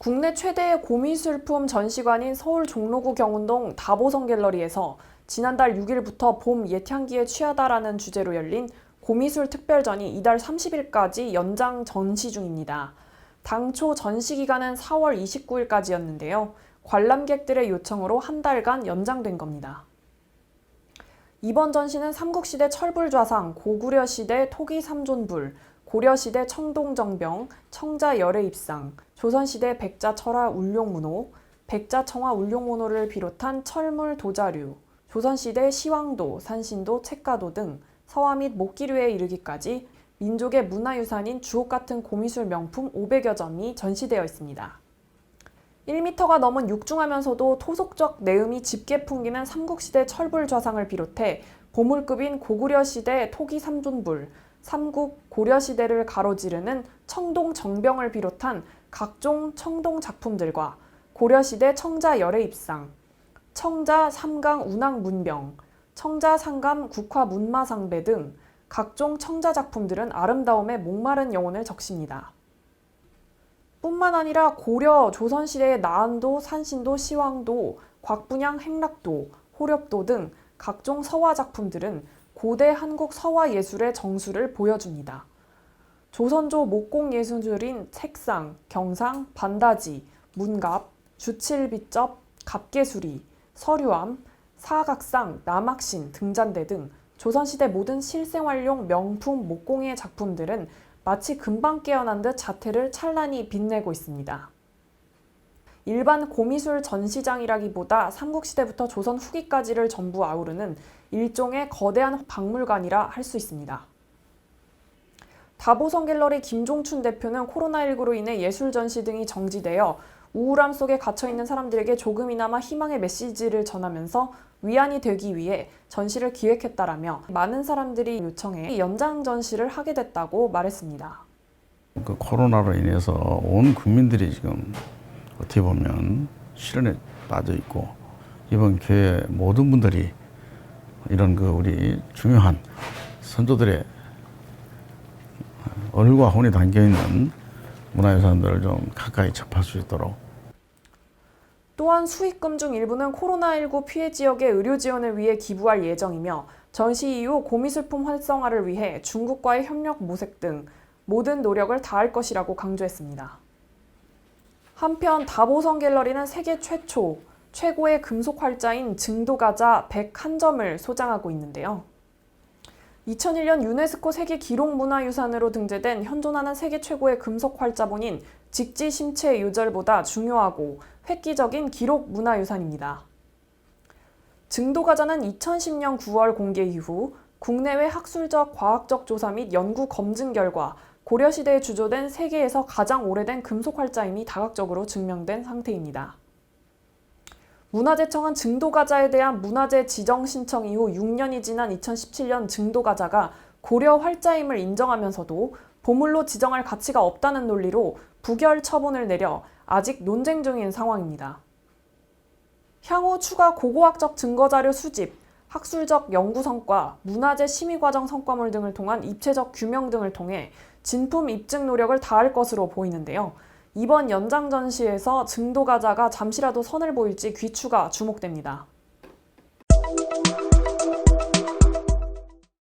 국내 최대의 고미술품 전시관인 서울 종로구 경운동 다보성 갤러리에서 지난달 6일부터 봄 옛향기에 취하다라는 주제로 열린 고미술 특별전이 이달 30일까지 연장 전시 중입니다. 당초 전시 기간은 4월 29일까지였는데요. 관람객들의 요청으로 한 달간 연장된 겁니다. 이번 전시는 삼국시대 철불좌상, 고구려시대 토기 삼존불, 고려시대 청동정병, 청자 열애입상, 조선시대 백자철화 울룡문호, 백자청화 울룡문호를 비롯한 철물 도자류, 조선시대 시황도, 산신도, 책가도 등 서화 및 목기류에 이르기까지 민족의 문화유산인 주옥 같은 고미술 명품 500여 점이 전시되어 있습니다. 1m가 넘은 육중하면서도 토속적 내음이 짙게 풍기는 삼국시대 철불 좌상을 비롯해 보물급인 고구려 시대 토기 삼존불, 삼국 고려 시대를 가로지르는 청동 정병을 비롯한 각종 청동 작품들과 고려 시대 청자 열애입상, 청자 삼강 운항 문병, 청자 상감 국화 문마상배 등 각종 청자 작품들은 아름다움에 목마른 영혼을 적십니다. 뿐만 아니라 고려, 조선시대의 나안도, 산신도, 시황도, 곽분양 행락도, 호렵도 등 각종 서화 작품들은 고대 한국 서화 예술의 정수를 보여줍니다. 조선조 목공 예술인 책상, 경상, 반다지, 문갑, 주칠빗접, 갑개수리, 서류암, 사각상, 남학신, 등잔대 등 조선시대 모든 실생활용 명품 목공의 작품들은 마치 금방 깨어난 듯 자태를 찬란히 빛내고 있습니다. 일반 고미술 전시장이라기보다 삼국시대부터 조선 후기까지를 전부 아우르는 일종의 거대한 박물관이라 할 수 있습니다. 다보성 갤러리 김종춘 대표는 코로나19로 인해 예술 전시 등이 정지되어 우울함 속에 갇혀 있는 사람들에게 조금이나마 희망의 메시지를 전하면서 위안이 되기 위해 전시를 기획했다라며 많은 사람들이 요청해 연장 전시를 하게 됐다고 말했습니다. 그 코로나로 인해서 온 국민들이 지금 어떻게 보면 실현에 빠져 있고 이번 교회 모든 분들이 이런 그 우리 중요한 선조들의 얼과 혼이 담겨 있는 문화유산들을 좀 가까이 접할 수 있도록 또한 수익금 중 일부는 코로나19 피해 지역의 의료 지원을 위해 기부할 예정이며 전시 이후 고미술품 활성화를 위해 중국과의 협력 모색 등 모든 노력을 다할 것이라고 강조했습니다. 한편 다보성 갤러리는 세계 최초, 최고의 금속 활자인 증도가자 101점을 소장하고 있는데요. 2001년 유네스코 세계 기록문화유산으로 등재된 현존하는 세계 최고의 금속 활자본인 직지 심체 요절보다 중요하고 획기적인 기록 문화유산입니다. 증도가자는 2010년 9월 공개 이후 국내외 학술적 과학적 조사 및 연구 검증 결과 고려시대에 주조된 세계에서 가장 오래된 금속 활자임이 다각적으로 증명된 상태입니다. 문화재청은 증도가자에 대한 문화재 지정 신청 이후 6년이 지난 2017년 증도가자가 고려 활자임을 인정하면서도 보물로 지정할 가치가 없다는 논리로 부결 처분을 내려 아직 논쟁 중인 상황입니다. 향후 추가 고고학적 증거자료 수집, 학술적 연구 성과, 문화재 심의 과정 성과물 등을 통한 입체적 규명 등을 통해 진품 입증 노력을 다할 것으로 보이는데요. 이번 연장 전시에서 증도 가자가 잠시라도 선을 보일지 귀추가 주목됩니다.